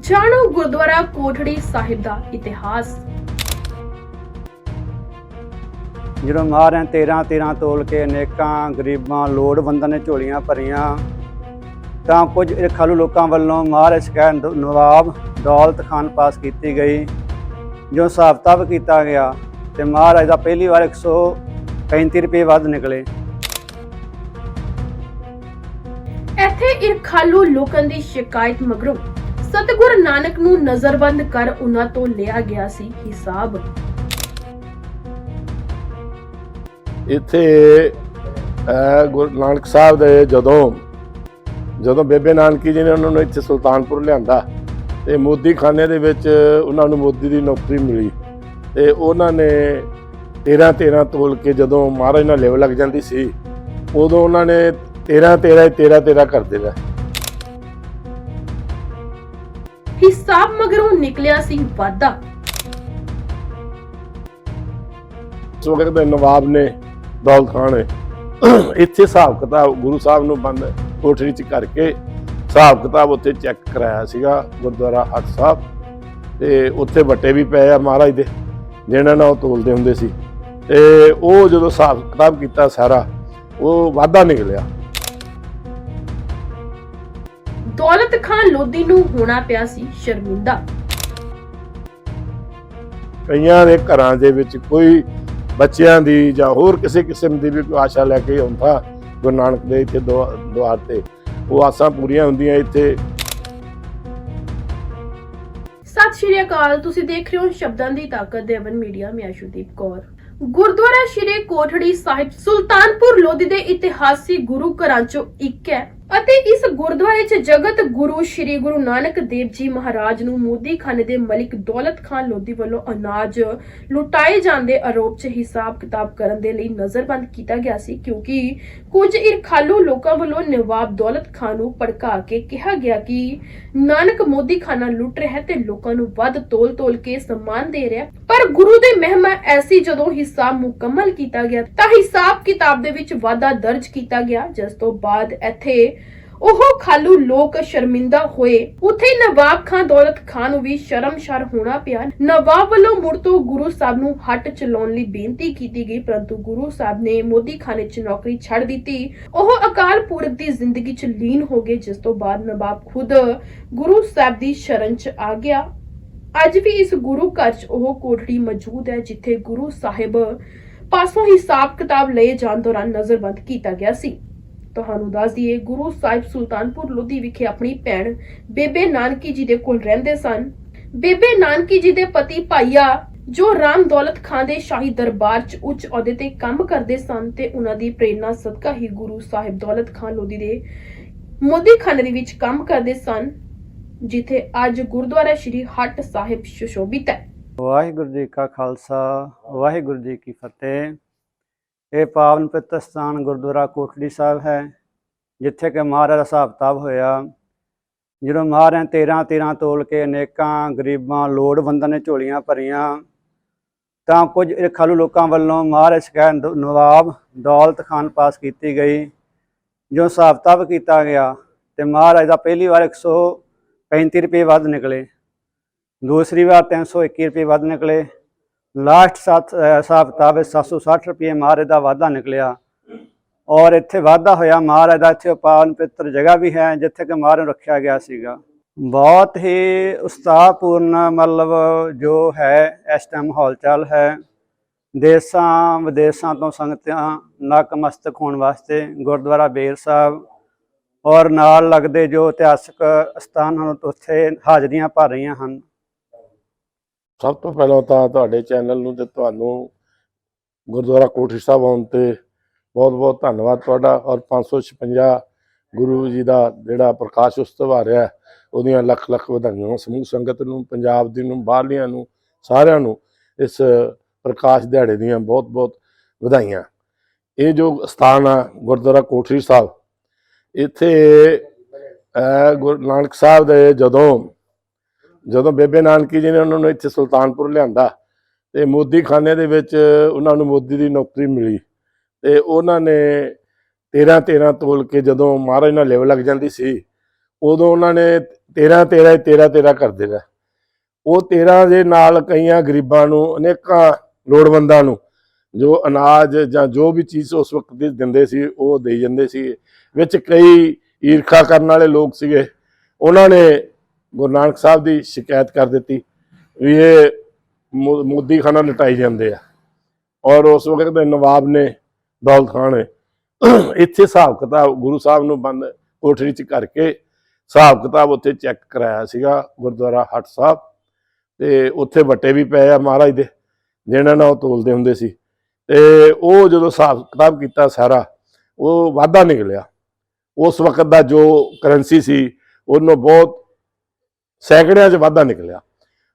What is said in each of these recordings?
ਜਾਣੋ ਗੁਰਦੁਆਰਾ ਕੋਠੜੀ ਸਾਹਿਬ ਦਾ ਇਤਿਹਾਸ। ਜਦੋਂ ਮਾਰਿਆ 13 13 ਤੋਲ ਕੇ ਅਨੇਕਾਂ ਗਰੀਬਾਂ ਲੋੜਵੰਦਾਂ ਨੇ ਝੋਲੀਆਂ ਭਰੀਆਂ ਤਾਂ ਕੁਝ ਰਖਾਲੂ ਲੋਕਾਂ ਵੱਲੋਂ ਸ਼ਿਕਾਇਤ ਦ- ਨਵਾਬ ਦੌਲਤ ਖਾਨ ਪਾਸ ਕੀਤੀ ਗਈ ਜੋ ਹਿਸਾਬ ਕਿਤਾਬ ਕੀਤਾ ਗਿਆ ਤੇ ਮਹਾਰਾਜ ਦਾ ਪਹਿਲੀ ਵਾਰ 135 ਰੁਪਏ ਵੱਧ ਨਿਕਲੇ। ਇੱਥੇ ਇਰਖਾਲੂ ਲੋਕਾਂ ਦੀ ਸ਼ਿਕਾਇਤ ਮਗਰੋਂ ਸਤਿਗੁਰ ਨਾਨਕ ਨੂੰ ਨਜ਼ਰਬੰਦ ਕਰ ਉਹਨਾਂ ਤੋਂ ਲਿਆ ਗਿਆ ਸੀ ਹਿਸਾਬ। ਇੱਥੇ ਗੁਰੂ ਨਾਨਕ ਸਾਹਿਬ ਦੇ ਜਦੋਂ ਜਦੋਂ ਬੇਬੇ ਨਾਨਕੀ ਜੀ ਨੇ ਉਹਨਾਂ ਨੂੰ ਇੱਥੇ ਸੁਲਤਾਨਪੁਰ ਲਿਆਂਦਾ ਤੇ ਮੋਦੀ ਖਾਨੇ ਦੇ ਵਿੱਚ ਉਹਨਾਂ ਨੂੰ ਮੋਦੀ ਦੀ ਨੌਕਰੀ ਮਿਲੀ ਤੇ ਉਹਨਾਂ ਨੇ 13 13 ਤੋਲ ਕੇ ਜਦੋਂ ਮਹਾਰਾਜ ਨਾਲ ਲੈਵ ਲੱਗ ਜਾਂਦੀ ਸੀ, ਉਦੋਂ ਉਹਨਾਂ ਨੇ 13 13 13 13 ਕਰ ਦੇਣਾ ਹਿਸਾਬ ਮਗਰੋਂ ਨਿਕਲਿਆ ਸੀ ਵਾਧਾ। ਇਸ ਵਕਤ ਦੇ ਨਵਾਬ ਨੇ, ਦੌਲਤ ਖਾਨ ਨੇ ਇੱਥੇ ਹਿਸਾਬ ਕਿਤਾਬ, ਗੁਰੂ ਸਾਹਿਬ ਨੂੰ ਬੰਦ ਕੋਠੜੀ 'ਚ ਕਰਕੇ ਹਿਸਾਬ ਕਿਤਾਬ ਉੱਥੇ ਚੈੱਕ ਕਰਾਇਆ ਸੀਗਾ, ਗੁਰਦੁਆਰਾ ਹੱਟ ਸਾਹਿਬ। ਤੇ ਉੱਥੇ ਵੱਟੇ ਵੀ ਪਏ ਆ ਮਹਾਰਾਜ ਦੇ, ਜਿਹਨਾਂ ਨਾਲ ਉਹ ਤੋਲਦੇ ਹੁੰਦੇ ਸੀ। ਤੇ ਉਹ ਜਦੋਂ ਹਿਸਾਬ ਕਿਤਾਬ ਕੀਤਾ ਸਾਰਾ, ਉਹ ਵਾਧਾ ਨਿਕਲਿਆ। ਦੌਲਤ ਖਾਨ ਲੋਧੀ ਨੂੰ ਹੋਣਾ ਪਿਆ ਸੀ ਸ਼ਰਮਿੰਦਾ। ਕਈਆਂ ਦੇ ਘਰਾਂ ਦੇ ਵਿੱਚ ਕੋਈ ਬੱਚਿਆਂ ਦੀ ਜਾਂ ਹੋਰ ਕਿਸੇ ਕਿਸਮ ਦੀ ਵੀ ਕੋਈ ਆਸ਼ਾ ਲੈ ਕੇ ਆਉਂਦਾ ਗੁਰੂ ਨਾਨਕ ਦੇ ਇੱਥੇ ਦੁਆ- ਦੁਆਰ ਤੇ। ਉਹ ਆਸਾਂ ਪੂਰੀਆਂ ਹੁੰਦੀਆਂ ਇੱਥੇ। ਸਤਿ ਸ਼੍ਰੀ ਅਕਾਲ ਤੁਸੀਂ ਦੇਖ ਰਹੇ ਹੋ ਸ਼ਬਦਾਂ ਦੀ ਤਾਕਤ ਦੇ ਅਵਨ ਮੀਡੀਆ ਮੈਂ ਅਸ਼ੂਦੀਪ ਕੌਰ। ਗੁਰਦੁਆਰਾ ਸ਼੍ਰੀ ਕੋਠੜੀ ਸਾਹਿਬ ਸੁਲਤਾਨਪੁਰ ਲੋਧੀ ਦੇ ਇਤਿਹਾਸੀ ਗੁਰੂ ਘਰਾਂ ਚੋਂ ਇੱਕ ਹੈ। ਅਤੇ ਇਸ ਗੁਰਦੁਆਰੇ 'ਚ ਜਗਤ ਗੁਰੂ ਸ਼੍ਰੀ ਗੁਰੂ ਨਾਨਕ ਦੇਵ ਜੀ ਮਹਾਰਾਜ ਨੂੰ ਮੋਦੀ ਖਾਨੇ ਦੇ ਮਲਿਕ ਦੌਲਤ ਖਾਨ ਲੋਧੀ ਵੱਲੋਂ ਅਨਾਜ ਲੁਟਾਏ ਜਾਂਦੇ ਆਰੋਪ 'ਚ ਹਿਸਾਬ ਕਿਤਾਬ ਕਰਨ ਦੇ ਲਈ ਨਜ਼ਰਬੰਦ ਕੀਤਾ ਗਿਆ ਸੀ, ਕਿਉਂਕਿ ਕੁਝ ਇਰਖਾਲੂ ਲੋਕਾਂ ਵੱਲੋਂ ਨਵਾਬ ਦੌਲਤ ਖਾਨ ਨੂੰ ਭੜਕਾ ਕੇ ਕਿਹਾ ਗਿਆ ਕਿ ਨਾਨਕ ਮੋਦੀ ਖਾਨਾ ਲੁੱਟ ਰਿਹਾ ਤੇ ਲੋਕਾਂ ਨੂੰ ਵੱਧ ਤੋਲ-ਤੋਲ ਕੇ ਸਨਮਾਨ ਦੇ ਰਿਹਾ ਪਰ ਗੁਰੂ ਦੇ ਮਹਿਮਾ ਐਸੀ ਜਦੋਂ ਹਿਸਾਬ ਮੁਕੰਮਲ ਕੀਤਾ ਗਿਆ ਤਾਂ ਹਿਸਾਬ ਕਿਤਾਬ ਦੇ ਵਿੱਚ ਵਾਧਾ ਦਰਜ ਕੀਤਾ ਗਿਆ, ਜਿਸ ਤੋਂ ਬਾਅਦ ਇੱਥੇ ਉਹ ਖਾਲੂ ਲੋਕ ਸ਼ਰਮਿੰਦਾ ਹੋਏ। ਉੱਥੇ ਨਵਾਬ ਖਾਨ ਦੌਲਤ ਖਾਨ ਨੂੰ ਵੀ ਸ਼ਰਮਸ਼ਾਰ ਹੋਣਾ ਪਿਆ। ਨਵਾਬ ਵੱਲੋਂ ਮੁੜ ਤੋਂ ਗੁਰੂ ਸਾਹਿਬ ਨੂੰ ਹੱਟ ਚਲਾਉਣ ਲਈ ਬੇਨਤੀ ਕੀਤੀ ਗਈ, ਪਰੰਤੂ ਗੁਰੂ ਸਾਹਿਬ ਨੇ ਮੋਦੀ ਖਾਨੇ 'ਚ ਨੌਕਰੀ ਛੱਡ ਦਿੱਤੀ। ਉਹ ਅਕਾਲ ਪੁਰਖ ਦੀ ਜ਼ਿੰਦਗੀ 'ਚ ਲੀਨ ਹੋ ਗਏ, ਜਿਸ ਤੋਂ ਬਾਅਦ ਨਵਾਬ ਖੁਦ ਗੁਰੂ ਸਾਹਿਬ ਦੀ ਸ਼ਰਨ 'ਚ ਆ ਗਿਆ। ਅੱਜ ਵੀ ਇਸ ਗੁਰੂ ਘਰ 'ਚ ਉਹ ਕੋਠੜੀ ਮੌਜੂਦ ਹੈ, ਜਿੱਥੇ ਗੁਰੂ ਸਾਹਿਬ ਪਾਸੋਂ ਹਿਸਾਬ ਕਿਤਾਬ ਲਏ ਜਾਣ ਦੌਰਾਨ ਨਜ਼ਰਬੰਦ ਕੀਤਾ ਗਿਆ ਸੀ। ਤੁਹਾਨੂੰ ਦੱਸ ਦਈਏ, ਗੁਰੂ ਸਾਹਿਬ ਸੁਲਤਾਨਪੁਰ ਲੋਧੀ ਵਿਖੇ ਆਪਣੀ ਭੈਣ ਬੇਬੇ ਨਾਨਕੀ ਜੀ ਦੇ ਕੋਲ ਰਹਿੰਦੇ ਸਨ। ਬੇਬੇ ਨਾਨਕੀ ਜੀ ਦੇ ਪਤੀ ਭਾਈਆ, ਜੋ ਰਾਮ ਦੌਲਤ ਖਾਨ ਦੇ ਸ਼ਾਹੀ ਦਰਬਾਰ 'ਚ ਉੱਚ ਅਹੁਦੇ ਤੇ ਕੰਮ ਕਰਦੇ ਸਨ ਤੇ ਉਹਨਾਂ ਦੀ ਪ੍ਰੇਰਣਾ ਸਦਕਾ ਹੀ ਗੁਰੂ ਸਾਹਿਬ ਦੌਲਤ ਖਾਨ ਲੋਧੀ ਦੇ ਮੋਦੀ ਖਾਨੇ ਦੇ ਵਿੱਚ ਕੰਮ ਕਰਦੇ ਸਨ, ਜਿੱਥੇ ਅੱਜ ਗੁਰਦੁਆਰਾ ਸ਼੍ਰੀ ਹੱਟ ਸਾਹਿਬ ਸੁਸ਼ੋਭਿਤ ਹੈ। ਵਾਹਿਗੁਰੂ ਜੀ ਕਾ ਖਾਲਸਾ, ਵਾਹਿਗੁਰੂ ਜੀ ਕੀ ਫਤਿਹ। ਇਹ ਪਾਵਨ ਪਵਿੱਤਰ ਸਥਾਨ ਗੁਰਦੁਆਰਾ ਕੋਟਲੀ ਸਾਹਿਬ ਹੈ, ਜਿੱਥੇ ਕਿ ਮਹਾਰਾਜ ਦਾ ਹਿਸਾਬ ਕਿਤਾਬ ਹੋਇਆ। ਜਦੋਂ ਮਹਾਰਾਜ 13 13 ਤੋਲ ਕੇ ਅਨੇਕਾਂ ਗਰੀਬਾਂ, ਲੋੜਵੰਦਾਂ ਨੇ ਝੋਲੀਆਂ ਭਰੀਆਂ, ਤਾਂ ਕੁਝ ਰਖਾਲੂ ਲੋਕਾਂ ਵੱਲੋਂ ਮਹਾਰਾਜ ਸ਼ਿਕਾਇਤ ਦ- ਨਵਾਬ ਦੌਲਤ ਖਾਨ ਪਾਸ ਕੀਤੀ ਗਈ, ਜੋ ਹਿਸਾਬ ਕਿਤਾਬ ਕੀਤਾ ਗਿਆ ਤੇ ਮਹਾਰਾਜ ਦਾ ਪਹਿਲੀ ਵਾਰ 135 ਰੁਪਏ ਵੱਧ ਨਿਕਲੇ, ਦੂਸਰੀ ਵਾਰ 321 ਰੁਪਏ ਵੱਧ ਨਿਕਲੇ ਲਾਸਟ ਸੱਤ, ਅਹ, ਹਿਸਾਬ ਕਿਤਾਬ ਵਿੱਚ 760 ਰੁਪਏ ਮਹਾਰਾਜ ਦਾ ਵਾਧਾ ਨਿਕਲਿਆ। ਔਰ ਇੱਥੇ ਵਾਧਾ ਹੋਇਆ, ਮਹਾਰਾਜ ਦਾ ਇੱਥੇ ਪਾਵਨ ਪਿੱਤਰ ਜਗ੍ਹਾ ਵੀ ਹੈ, ਜਿੱਥੇ ਕਿ ਮਹਾਰਾਜ ਨੂੰ ਰੱਖਿਆ ਗਿਆ ਸੀਗਾ। ਬਹੁਤ ਹੀ ਉਸਤਾਹਪੂਰਨ ਮਤਲਬ ਜੋ ਹੈ, ਇਸ ਟਾਈਮ ਹੌਲਚਾਲ ਹੈ। ਦੇਸਾਂ, ਵਿਦੇਸਾਂ ਤੋਂ ਸੰਗਤਾਂ ਨਕਮਸਤਕ ਹੋਣ ਵਾਸਤੇ ਗੁਰਦੁਆਰਾ ਬੇਰ ਸਾਹਿਬ ਔਰ ਨਾਲ ਲੱਗਦੇ ਜੋ ਇਤਿਹਾਸਕ ਸਥਾਨ ਹਨ ਉੱਥੇ ਹਾਜ਼ਰੀਆਂ ਭਰ ਰਹੀਆਂ ਹਨ। ਸਭ ਤੋਂ ਪਹਿਲਾਂ ਤਾਂ ਤੁਹਾਡੇ ਚੈਨਲ ਨੂੰ ਤੇ ਤੁਹਾਨੂੰ ਗੁਰਦੁਆਰਾ ਕੋਠੀ ਸਾਹਿਬ ਆਉਣ ਤੇ ਬਹੁਤ ਬਹੁਤ ਧੰਨਵਾਦ ਤੁਹਾਡਾ ਔਰ 556 ਗੁਰੂ ਜੀ ਦਾ ਜਿਹੜਾ ਪ੍ਰਕਾਸ਼ ਉਤਸਵ ਆ ਰਿਹਾ ਉਹਦੀਆਂ ਲੱਖ ਲੱਖ ਵਧਾਈਆਂ ਸਮੂਹ ਸੰਗਤ ਨੂੰ, ਪੰਜਾਬ ਦੀ ਨੂੰ, ਬਾਹਰਲੀਆਂ ਨੂੰ, ਸਾਰਿਆਂ ਨੂੰ ਇਸ ਪ੍ਰਕਾਸ਼ ਦਿਹਾੜੇ ਦੀਆਂ ਬਹੁਤ ਬਹੁਤ ਵਧਾਈਆਂ। ਇਹ ਜੋ ਸਥਾਨ ਆ ਗੁਰਦੁਆਰਾ ਕੋਠੀ ਸਾਹਿਬ, ਇੱਥੇ ਗੁਰੂ ਨਾਨਕ ਸਾਹਿਬ ਦੇ ਜਦੋਂ ਜਦੋਂ ਬੇਬੇ ਨਾਨਕੀ ਜੀ ਨੇ ਉਹਨਾਂ ਨੂੰ ਇੱਥੇ ਸੁਲਤਾਨਪੁਰ ਲਿਆਂਦਾ ਤੇ ਮੋਦੀ ਖਾਨੇ ਦੇ ਵਿੱਚ ਉਹਨਾਂ ਨੂੰ ਮੋਦੀ ਦੀ ਨੌਕਰੀ ਮਿਲੀ ਤੇ ਉਹਨਾਂ ਨੇ 13 13 ਤੋਲ ਕੇ ਜਦੋਂ ਮਹਾਰਾਜ ਨਾਲ ਲੈਵ ਲੱਗ ਜਾਂਦੀ ਸੀ, ਉਦੋਂ ਉਹਨਾਂ ਨੇ 13 13 13 13 ਕਰ ਨੇ ਉਹ 13 ਦੇ ਨਾਲ ਕਈਆਂ ਗਰੀਬਾਂ ਨੂੰ, ਅਨੇਕਾਂ ਲੋੜਵੰਦਾਂ ਨੂੰ ਜੋ ਅਨਾਜ ਜਾਂ ਜੋ ਵੀ ਚੀਜ਼ ਉਸ ਵਕਤ ਦਿੰਦੇ ਸੀ, ਉਹ ਦੇ ਜਾਂਦੇ ਸੀ। ਵਿੱਚ ਕਈ ਈਰਖਾ ਕਰਨ ਵਾਲੇ ਲੋਕ ਸੀਗੇ। ਉਹਨਾਂ ਨੇ ਗੁਰੂ ਨਾਨਕ ਸਾਹਿਬ ਦੀ ਸ਼ਿਕਾਇਤ ਕਰ ਦਿੱਤੀ ਵੀ ਇਹ ਮੋ- ਮੋਦੀ ਖਾਨਾ ਲਟਾਈ ਜਾਂਦੇ ਆ। ਔਰ ਉਸ ਵਕਤ ਦੇ ਨਵਾਬ ਨੇ, ਦੌਲਤ ਖਾਨ ਨੇ ਇੱਥੇ ਹਿਸਾਬ ਕਿਤਾਬ ਗੁਰੂ ਸਾਹਿਬ ਨੂੰ ਬੰਦ ਕੋਠਰੀ 'ਚ ਕਰਕੇ ਹਿਸਾਬ ਕਿਤਾਬ ਉੱਥੇ ਚੈੱਕ ਕਰਾਇਆ ਸੀਗਾ ਗੁਰਦੁਆਰਾ ਹੱਟ ਸਾਹਿਬ। ਤੇ ਉੱਥੇ ਵੱਟੇ ਵੀ ਪਏ ਆ ਮਹਾਰਾਜ ਦੇ, ਜਿਹਨਾਂ ਨਾਲ ਉਹ ਤੋਲਦੇ ਹੁੰਦੇ ਸੀ। ਤੇ ਉਹ ਜਦੋਂ ਹਿਸਾਬ ਕਿਤਾਬ ਕੀਤਾ ਸਾਰਾ, ਉਹ ਵਾਧਾ ਨਿਕਲਿਆ। ਉਸ ਵਕਤ ਦਾ ਜੋ ਕਰੰਸੀ ਸੀ, ਉਹਨੂੰ ਬਹੁਤ ਸੈਂਕੜਿਆਂ 'ਚ ਵਾਧਾ ਨਿਕਲਿਆ।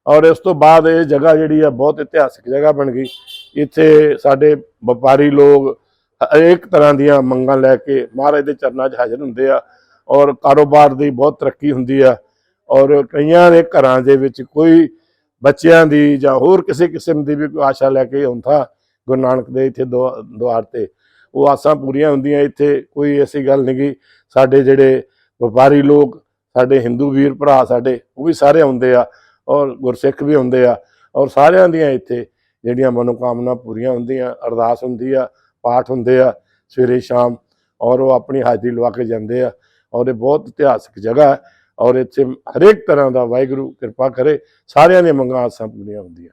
ਔਰ ਇਸ ਤੋਂ ਬਾਅਦ ਇਹ ਜਗ੍ਹਾ ਜਿਹੜੀ ਆ ਬਹੁਤ ਇਤਿਹਾਸਿਕ ਜਗ੍ਹਾ ਬਣ ਗਈ। ਇੱਥੇ ਸਾਡੇ ਵਪਾਰੀ ਲੋਕ ਹਰੇਕ ਤਰ੍ਹਾਂ ਦੀਆਂ ਮੰਗਾਂ ਲੈ ਕੇ ਮਹਾਰਾਜ ਦੇ ਚਰਨਾਂ 'ਚ ਹਾਜ਼ਰ ਹੁੰਦੇ ਆ ਔਰ ਕਾਰੋਬਾਰ ਦੀ ਬਹੁਤ ਤਰੱਕੀ ਹੁੰਦੀ ਆ। ਔਰ ਕਈਆਂ ਦੇ ਘਰਾਂ ਦੇ ਵਿੱਚ ਕੋਈ ਬੱਚਿਆਂ ਦੀ ਜਾਂ ਹੋਰ ਕਿਸੇ ਕਿਸਮ ਦੀ ਵੀ ਕੋਈ ਆਸ਼ਾ ਲੈ ਕੇ ਆਉਂਦਾ ਗੁਰੂ ਨਾਨਕ ਦੇ ਇੱਥੇ ਦੁਆ- ਦੁਆਰ ਤੇ ਉਹ ਆਸਾਂ ਪੂਰੀਆਂ ਹੁੰਦੀਆਂ। ਇੱਥੇ ਕੋਈ ਐਸੀ ਗੱਲ ਨਹੀਂ ਗੀ। ਸਾਡੇ ਜਿਹੜੇ ਵਪਾਰੀ ਲੋਕ ਸਾਡੇ ਹਿੰਦੂ ਵੀਰ ਭਰਾ ਸਾਡੇ, ਉਹ ਵੀ ਸਾਰੇ ਆਉਂਦੇ ਆ ਔਰ ਗੁਰਸਿੱਖ ਵੀ ਆਉਂਦੇ ਆ ਔਰ ਸਾਰਿਆਂ ਦੀਆਂ ਇੱਥੇ ਜਿਹੜੀਆਂ ਮਨੋਕਾਮਨਾ ਪੂਰੀਆਂ ਹੁੰਦੀਆਂ, ਅਰਦਾਸ ਹੁੰਦੀ ਆ, ਪਾਠ ਹੁੰਦੇ ਆ ਸਵੇਰੇ ਸ਼ਾਮ ਔਰ ਉਹ ਆਪਣੀ ਹਾਜ਼ਰੀ ਲਵਾ ਕੇ ਜਾਂਦੇ ਆ ਔਰ ਇਹ ਬਹੁਤ ਇਤਿਹਾਸਕ ਜਗ੍ਹਾ ਹੈ ਔਰ ਇੱਥੇ ਹਰੇਕ ਤਰ੍ਹਾਂ ਦਾ ਵਾਹਿਗੁਰੂ ਕਿਰਪਾ ਕਰੇ, ਸਾਰਿਆਂ ਦੀਆਂ ਮੰਗਾਂ ਆਸਾਂ ਪੂਰੀਆਂ ਹੁੰਦੀਆਂ।